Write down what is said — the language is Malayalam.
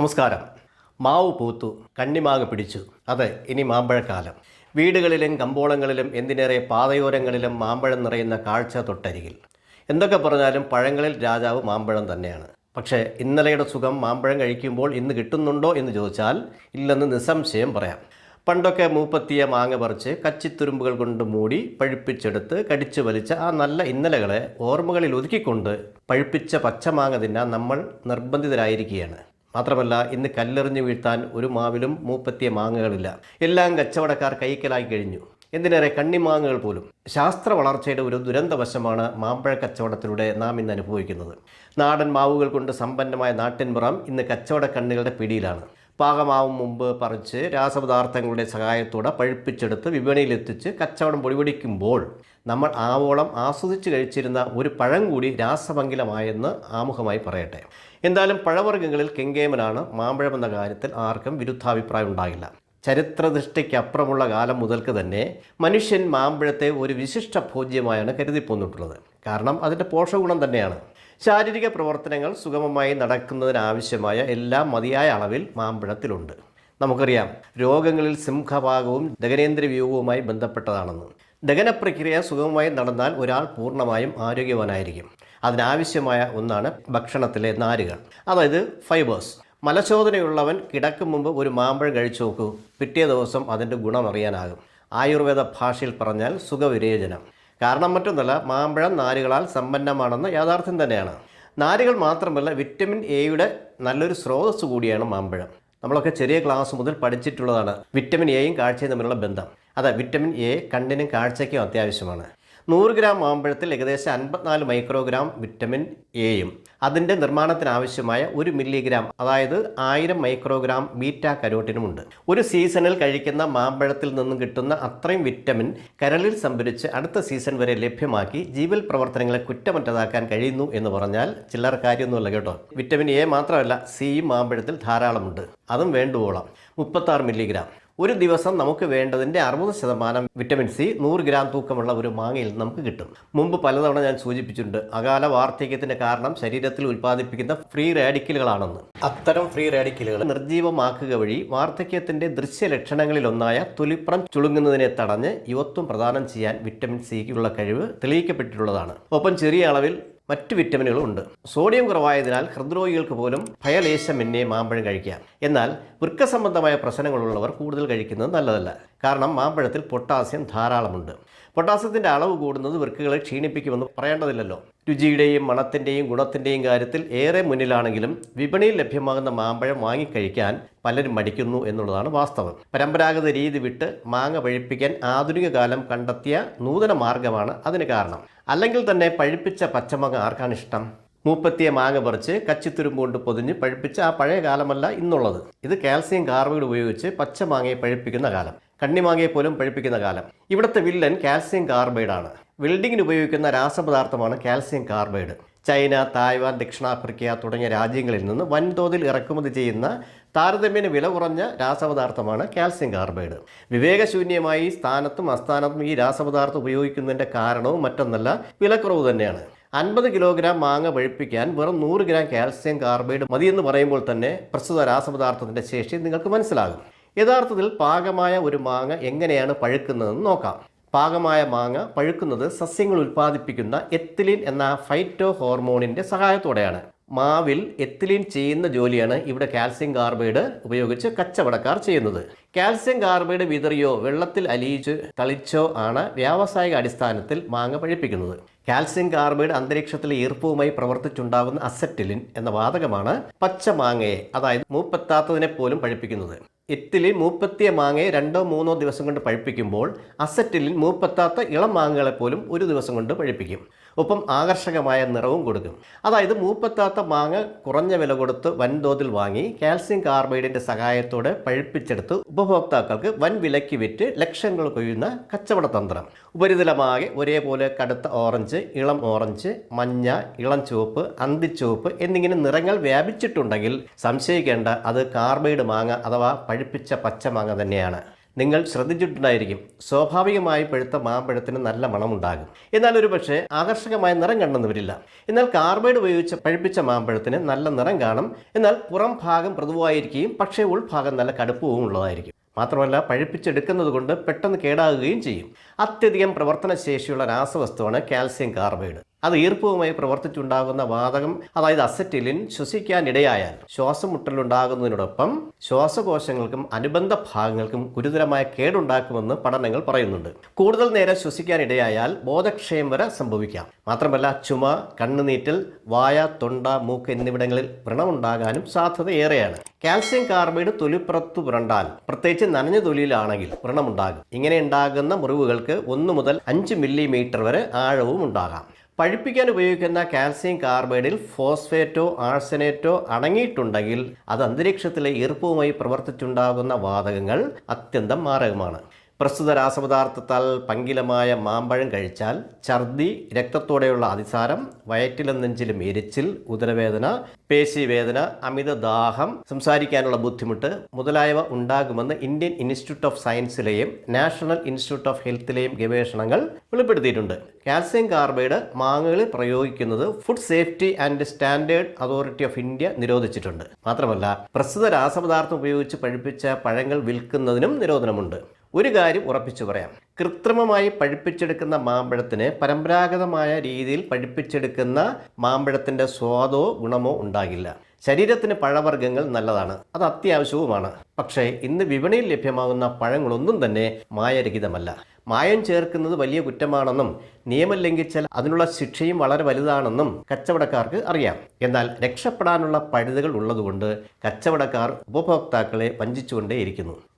നമസ്കാരം. മാവ് പൂത്തു കണ്ണിമാങ്ങ പിടിച്ചു. അതെ ഇനി മാമ്പഴക്കാലം. വീടുകളിലും കമ്പോളങ്ങളിലും എന്തിനേറെ പാതയോരങ്ങളിലും മാമ്പഴം നിറയുന്ന കാഴ്ച തൊട്ടരികിൽ. എന്തൊക്കെ പറഞ്ഞാലും പഴങ്ങളിൽ രാജാവ് മാമ്പഴം തന്നെയാണ്. പക്ഷേ ഇന്നലെയുടെ സുഖം മാമ്പഴം കഴിക്കുമ്പോൾ ഇന്ന് കിട്ടുന്നുണ്ടോ എന്ന് ചോദിച്ചാൽ ഇല്ലെന്ന് നിസ്സംശയം പറയാം. പണ്ടൊക്കെ മൂപ്പത്തിയ മാങ്ങ പറിച്ച് കച്ചിത്തുരുമ്പുകൾ കൊണ്ട് മൂടി പഴുപ്പിച്ചെടുത്ത് കടിച്ചു വലിച്ച ആ നല്ല ഇന്നലകളെ ഓർമ്മകളിൽ ഒതുക്കിക്കൊണ്ട് പഴുപ്പിച്ച പച്ചമാങ്ങ തിന്നാൻ നമ്മൾ നിർബന്ധിതരായിരിക്കുകയാണ്. മാത്രമല്ല ഇന്ന് കല്ലെറിഞ്ഞു വീഴ്ത്താൻ ഒരു മാവിലും മൂപ്പത്തിയ മാങ്ങകളില്ല. എല്ലാം കച്ചവടക്കാർ കൈക്കലായി കഴിഞ്ഞു. എന്തിനേറെ കണ്ണിമാങ്ങകൾ പോലും. ശാസ്ത്ര വളർച്ചയുടെ ഒരു ദുരന്തവശമാണ് മാമ്പഴ കച്ചവടത്തിലൂടെ നാം ഇന്ന് അനുഭവിക്കുന്നത്. നാടൻ മാവുകൾ കൊണ്ട് സമ്പന്നമായ നാട്ടിൻപുറം ഇന്ന് കച്ചവട കണ്ണുകളുടെ പിടിയിലാണ്. പാകമാവും മുമ്പ് പറിച്ച് രാസപദാർത്ഥങ്ങളുടെ സഹായത്തോടെ പഴുപ്പിച്ചെടുത്ത് വിപണിയിലെത്തിച്ച് കച്ചവടം പൊടിപിടിക്കുമ്പോൾ നമ്മൾ ആവോളം ആസ്വദിച്ച് കഴിച്ചിരുന്ന ഒരു പഴം കൂടി രാസഭംഗിലമായെന്ന് ആമുഖമായി പറയട്ടെ. എന്തായാലും പഴവർഗങ്ങളിൽ കെങ്കേമനാണ് മാമ്പഴം എന്ന കാര്യത്തിൽ ആർക്കും വിരുദ്ധാഭിപ്രായം ഉണ്ടാകില്ല. ചരിത്രദൃഷ്ടിക്കപ്പുറമുള്ള കാലം മുതൽക്ക് തന്നെ മനുഷ്യൻ മാമ്പഴത്തെ ഒരു വിശിഷ്ട ഭോജ്യമായാണ് കരുതിപ്പോന്നിട്ടുള്ളത്. കാരണം അതിന്റെ പോഷകഗുണം തന്നെയാണ്. ശാരീരിക പ്രവർത്തനങ്ങൾ സുഗമമായി നടക്കുന്നതിനാവശ്യമായ എല്ലാം മതിയായ അളവിൽ മാമ്പഴത്തിലുണ്ട്. നമുക്കറിയാം രോഗങ്ങളിൽ സിംഹഭാഗവും ദഹനേന്ദ്രിയ വ്യൂഹവുമായി ബന്ധപ്പെട്ടതാണെന്ന്. ദഹനപ്രക്രിയ സുഗമമായി നടന്നാൽ ഒരാൾ പൂർണമായും ആരോഗ്യവാനായിരിക്കും. അതിനാവശ്യമായ ഒന്നാണ് ഭക്ഷണത്തിലെ നാരുകൾ. അതായത് ഫൈബേഴ്സ് മലശോധനയുള്ളവൻ കിടക്കും മുമ്പ് ഒരു മാമ്പഴം കഴിച്ചു നോക്കൂ. പിറ്റേ ദിവസം അതിന്റെ ഗുണം അറിയാനാകും ആയുർവേദ ഭാഷയിൽ പറഞ്ഞാൽ സുഖവിരേചനം. കാരണം മറ്റൊന്നല്ല മാമ്പഴം നാരുകളാൽ സമ്പന്നമാണെന്ന് യാഥാർത്ഥ്യം തന്നെയാണ്. നാരുകൾ മാത്രമല്ല വിറ്റമിൻ എയുടെ നല്ലൊരു സ്രോതസ്സ് കൂടിയാണ് മാമ്പഴം. നമ്മളൊക്കെ ചെറിയ ക്ലാസ് മുതൽ പഠിച്ചിട്ടുള്ളതാണ്. വിറ്റമിൻ എയും കാഴ്ചയും തമ്മിലുള്ള ബന്ധം. അതെ വിറ്റമിൻ എ കണ്ണിനും കാഴ്ചയ്ക്കും അത്യാവശ്യമാണ്. നൂറ് ഗ്രാം മാമ്പഴത്തിൽ ഏകദേശം അൻപത്തിനാല് മൈക്രോഗ്രാം വിറ്റമിൻ എയും. അതിന്റെ നിർമ്മാണത്തിനാവശ്യമായ ഒരു മില്ലിഗ്രാം അതായത് ആയിരം മൈക്രോഗ്രാം ബീറ്റ കരോട്ടിനുമുണ്ട്. ഒരു സീസണിൽ കഴിക്കുന്ന മാമ്പഴത്തിൽ നിന്നും കിട്ടുന്ന അത്രയും വിറ്റമിൻ കരളിൽ സംഭരിച്ച് അടുത്ത സീസൺ വരെ ലഭ്യമാക്കി ജീവൽ പ്രവർത്തനങ്ങളെ കുറ്റമറ്റതാക്കാൻ കഴിയുന്നു എന്ന് പറഞ്ഞാൽ ചില്ലറ കാര്യമൊന്നുമല്ല കേട്ടോ. വിറ്റമിൻ എ മാത്രമല്ല സിയും മാമ്പഴത്തിൽ ധാരാളമുണ്ട്. അതും വേണ്ടുവോളം. മുപ്പത്താറ് മില്ലിഗ്രാം. ഒരു ദിവസം നമുക്ക് വേണ്ടതിന്റെ അറുപത് ശതമാനം വിറ്റമിൻ സി നൂറ് ഗ്രാം തൂക്കമുള്ള ഒരു മാങ്ങയിൽ നമുക്ക് കിട്ടും. മുമ്പ് പലതവണ ഞാൻ സൂചിപ്പിച്ചിട്ടുണ്ട് അകാല വാർദ്ധക്യത്തിന്റെ കാരണം ശരീരത്തിൽ ഉൽപ്പാദിപ്പിക്കുന്ന ഫ്രീ റാഡിക്കലുകളാണെന്ന്. അത്തരം ഫ്രീ റാഡിക്കലുകൾ നിർജീവമാക്കുക വഴി വാർദ്ധക്യത്തിന്റെ ദൃശ്യലക്ഷണങ്ങളിലൊന്നായ തുലിപ്പുറം ചുളുങ്ങുന്നതിനെ തടഞ്ഞ് യുവത്വം പ്രദാനം ചെയ്യാൻ വിറ്റമിൻ സിക്കുള്ള കഴിവ് തെളിയിക്കപ്പെട്ടിട്ടുള്ളതാണ്. ഒപ്പം ചെറിയ അളവിൽ മറ്റ് വിറ്റമിനുകളും ഉണ്ട്. സോഡിയം കുറവായതിനാൽ ഹൃദ്രോഗികൾക്ക് പോലും ഭയലേശം എന്നെ മാമ്പഴം കഴിക്കാം. എന്നാൽ വൃക്ക സംബന്ധമായ പ്രശ്നങ്ങളുള്ളവർ കൂടുതൽ കഴിക്കുന്നത് നല്ലതല്ല. കാരണം മാമ്പഴത്തിൽ പൊട്ടാസ്യം ധാരാളമുണ്ട്. പൊട്ടാസ്യത്തിന്റെ അളവ് കൂടുന്നത് വൃക്കകളെ ക്ഷീണിപ്പിക്കുമെന്ന് പറയേണ്ടതില്ലല്ലോ. രുചിയുടെയും മണത്തിന്റെയും ഗുണത്തിന്റെയും കാര്യത്തിൽ ഏറെ മുന്നിലാണെങ്കിലും വിപണിയിൽ ലഭ്യമാകുന്ന മാമ്പഴം വാങ്ങിക്കഴിക്കാൻ പലരും മടിക്കുന്നു എന്നുള്ളതാണ് വാസ്തവം. പരമ്പരാഗത രീതി വിട്ട് മാങ്ങ പഴിപ്പിക്കാൻ ആധുനിക കാലം കണ്ടെത്തിയ നൂതന മാർഗമാണ് അതിന് കാരണം. അല്ലെങ്കിൽ തന്നെ പഴുപ്പിച്ച പച്ചമാങ്ങ ആർക്കാണ് ഇഷ്ടം? മൂപ്പത്തിയ മാങ്ങ പറിച്ച് കച്ചിത്തുരുമ്പ് കൊണ്ട് പൊതിഞ്ഞ് പഴുപ്പിച്ച ആ പഴയ കാലമല്ല ഇന്നുള്ളത്. ഇത് കാൽസ്യം കാർബൈഡ് ഉപയോഗിച്ച് പച്ചമാങ്ങയെ പഴുപ്പിക്കുന്ന കാലം. കണ്ണിമാങ്ങയെ പോലും പഴിപ്പിക്കുന്ന കാലം. ഇവിടുത്തെ വില്ലൻ കാൽസ്യം കാർബൈഡ് ആണ് വെൽഡിങ്ങിന് ഉപയോഗിക്കുന്ന രാസപദാർത്ഥമാണ് കാൽസ്യം കാർബൈഡ്. ചൈന തായ്വാൻ ദക്ഷിണാഫ്രിക്ക തുടങ്ങിയ രാജ്യങ്ങളിൽ നിന്ന് വൻതോതിൽ ഇറക്കുമതി ചെയ്യുന്ന താരതമ്യേന വില കുറഞ്ഞ രാസപദാർത്ഥമാണ് കാൽസ്യം കാർബൈഡ്. വിവേകശൂന്യമായി സ്ഥാനത്തും അസ്ഥാനത്തും ഈ രാസപദാർത്ഥം ഉപയോഗിക്കുന്നതിന്റെ കാരണവും മറ്റൊന്നല്ല വിലക്കുറവ് തന്നെയാണ്. അൻപത് കിലോഗ്രാം മാങ്ങ പഴുപ്പിക്കാൻ വെറും നൂറ് ഗ്രാം കാൽസ്യം കാർബൈഡ് മതിയെന്ന് പറയുമ്പോൾ തന്നെ പ്രസ്തുത രാസപദാർത്ഥത്തിന്റെ ശേഷി നിങ്ങൾക്ക് മനസ്സിലാകും. യഥാർത്ഥത്തിൽ പാകമായ ഒരു മാങ്ങ എങ്ങനെയാണ് പഴുക്കുന്നതെന്ന് നോക്കാം. പാകമായ മാങ്ങ പഴുക്കുന്നത് സസ്യങ്ങൾ ഉൽപ്പാദിപ്പിക്കുന്ന എത്തിലിൻ എന്ന ഫൈറ്റോ ഹോർമോണിന്റെ സഹായത്തോടെയാണ്. മാവിൽ എത്തിലിൻ ചെയ്യുന്ന ജോലിയാണ് ഇവിടെ കാൽസ്യം കാർബൈഡ് ഉപയോഗിച്ച് കച്ചവടക്കാർ ചെയ്യുന്നത്. കാൽസ്യം കാർബൈഡ് വിതറിയോ വെള്ളത്തിൽ അലിയിച്ച് തളിച്ചോ ആണ് വ്യാവസായിക അടിസ്ഥാനത്തിൽ മാങ്ങ പഴിപ്പിക്കുന്നത്. കാൽസ്യം കാർബൈഡ് അന്തരീക്ഷത്തിലെ ഈർപ്പവുമായി പ്രവർത്തിച്ചുണ്ടാകുന്ന അസെറ്റിലിൻ എന്ന വാതകമാണ് പച്ച മാങ്ങയെ അതായത് മൂപ്പെത്താത്തതിനെ പോലും പഴിപ്പിക്കുന്നത്. എത്തിലിൻ മൂപ്പത്തിയ മാങ്ങയെ രണ്ടോ മൂന്നോ ദിവസം കൊണ്ട് പഴുപ്പിക്കുമ്പോൾ അസറ്റിലിൻ മൂപ്പത്താത്ത ഇളം മാങ്ങകളെ പോലും ഒരു ദിവസം കൊണ്ട് പഴുപ്പിക്കും. ഒപ്പം ആകർഷകമായ നിറവും കൊടുക്കും. അതായത് മൂപ്പത്താത്ത മാങ്ങ കുറഞ്ഞ വില കൊടുത്ത് വൻതോതിൽ വാങ്ങി കാൽസ്യം കാർബൈഡിന്റെ സഹായത്തോടെ പഴുപ്പിച്ചെടുത്ത് ഉപഭോക്താക്കൾക്ക് വൻ വിലയ്ക്ക് വിറ്റ് ലക്ഷങ്ങൾ കൊയ്യുന്ന കച്ചവട തന്ത്രം. ഉപരിതലമാകെ ഒരേപോലെ കടുത്ത ഓറഞ്ച് ഇളം ഓറഞ്ച് മഞ്ഞ ഇളം ചുവപ്പ് അന്തിച്ചുവപ്പ് എന്നിങ്ങനെ നിറങ്ങൾ വ്യാപിച്ചിട്ടുണ്ടെങ്കിൽ സംശയിക്കേണ്ട അത് കാർബൈഡ് മാങ്ങ അഥവാ പഴുപ്പിച്ച പച്ചമാങ്ങ തന്നെയാണ്. നിങ്ങൾ ശ്രദ്ധിച്ചിട്ടുണ്ടായിരിക്കും. സ്വാഭാവികമായി പഴുത്ത മാമ്പഴത്തിന് നല്ല മണമുണ്ടാകും. എന്നാൽ ഒരു പക്ഷേ ആകർഷകമായ നിറം കണ്ടെന്ന് വരില്ല എന്നാൽ കാർബൈഡ് ഉപയോഗിച്ച് പഴുപ്പിച്ച മാമ്പഴത്തിന് നല്ല നിറം കാണും. എന്നാൽ പുറം ഭാഗം മൃദുവായിരിക്കുകയും പക്ഷേ ഉൾഭാഗം നല്ല കടുപ്പവും ഉള്ളതായിരിക്കും. മാത്രമല്ല പഴുപ്പിച്ചെടുക്കുന്നത് കൊണ്ട് പെട്ടെന്ന് കേടാകുകയും ചെയ്യും. അത്യധികം പ്രവർത്തനശേഷിയുള്ള രാസവസ്തുവാണ് കാൽസ്യം കാർബൈഡ്. അത് ഈർപ്പവുമായി പ്രവർത്തിച്ചുണ്ടാകുന്ന വാതകം അതായത് അസറ്റിലിൻ ശ്വസിക്കാനിടയായാൽ ശ്വാസം മുട്ടലുണ്ടാകുന്നതിനോടൊപ്പം ശ്വാസകോശങ്ങൾക്കും അനുബന്ധ ഭാഗങ്ങൾക്കും ഗുരുതരമായ കേടുണ്ടാക്കുമെന്ന് പഠനങ്ങൾ പറയുന്നുണ്ട്. കൂടുതൽ നേരം ശ്വസിക്കാനിടയായാൽ ബോധക്ഷയം വരെ സംഭവിക്കാം. മാത്രമല്ല ചുമ കണ്ണുനീറ്റൽ വായ തൊണ്ട മൂക്ക് എന്നിവിടങ്ങളിൽ വ്രണമുണ്ടാകാനും സാധ്യത ഏറെയാണ് കാൽസ്യം കാർബൈഡ് തൊലിപ്പുറത്തു പുരണ്ടാൽ പ്രത്യേകിച്ച് നനഞ്ഞ തൊലിയിലാണെങ്കിൽ വ്രണമുണ്ടാകും. ഇങ്ങനെ ഉണ്ടാകുന്ന മുറിവുകൾക്ക് ഒന്ന് മുതൽ അഞ്ച് മില്ലിമീറ്റർ വരെ ആഴവും ഉണ്ടാകാം. പഴുപ്പിക്കാൻ ഉപയോഗിക്കുന്ന കാൽസ്യം കാർബൈഡിൽ ഫോസ്ഫേറ്റോ ആഴ്സനേറ്റോ അടങ്ങിയിട്ടുണ്ടെങ്കിൽ അത് അന്തരീക്ഷത്തിലെ ഈർപ്പവുമായി പ്രവർത്തിച്ചുണ്ടാകുന്ന വാതകങ്ങൾ അത്യന്തം മാരകമാണ്. പ്രസ്തുത രാസപദാർത്ഥത്താൽ പങ്കിലമായ മാമ്പഴം കഴിച്ചാൽ ഛർദി രക്തത്തോടെയുള്ള അതിസാരം വയറ്റിലും നെഞ്ചിലും എരിച്ചിൽ ഉദരവേദന പേശിവേദന അമിത ദാഹം സംസാരിക്കാനുള്ള ബുദ്ധിമുട്ട് മുതലായവ ഉണ്ടാകുമെന്ന് ഇന്ത്യൻ ഇൻസ്റ്റിറ്റ്യൂട്ട് ഓഫ് സയൻസിലെയും നാഷണൽ ഇൻസ്റ്റിറ്റ്യൂട്ട് ഓഫ് ഹെൽത്തിലെയും ഗവേഷണങ്ങൾ വെളിപ്പെടുത്തിയിട്ടുണ്ട്. കാൽസ്യം കാർബൈഡ് മാങ്ങകളിൽ പ്രയോഗിക്കുന്നത് Food Safety and Standard Authority of India നിരോധിച്ചിട്ടുണ്ട്. മാത്രമല്ല പ്രസ്തുത രാസപദാർത്ഥം ഉപയോഗിച്ച് പഴുപ്പിച്ച പഴങ്ങൾ വിൽക്കുന്നതിനും നിരോധനമുണ്ട്. ഒരു കാര്യം ഉറപ്പിച്ചു പറയാം. കൃത്രിമമായി പഴുപ്പിച്ചെടുക്കുന്ന മാമ്പഴത്തിന് പരമ്പരാഗതമായ രീതിയിൽ പഴുപ്പിച്ചെടുക്കുന്ന മാമ്പഴത്തിന്റെ സ്വാദോ ഗുണമോ ഉണ്ടാകില്ല. ശരീരത്തിന് പഴവർഗങ്ങൾ നല്ലതാണ്. അത് അത്യാവശ്യവുമാണ്. പക്ഷേ ഇന്ന് വിപണിയിൽ ലഭ്യമാകുന്ന പഴങ്ങളൊന്നും തന്നെ മായരഹിതമല്ല. മായം ചേർക്കുന്നത് വലിയ കുറ്റമാണെന്നും നിയമം ലംഘിച്ചാൽ അതിനുള്ള ശിക്ഷയും വളരെ വലുതാണെന്നും കച്ചവടക്കാർക്ക് അറിയാം. എന്നാൽ രക്ഷപ്പെടാനുള്ള പഴുതുകൾ ഉള്ളതുകൊണ്ട് കച്ചവടക്കാർ ഉപഭോക്താക്കളെ വഞ്ചിച്ചുകൊണ്ടേയിരിക്കുന്നു.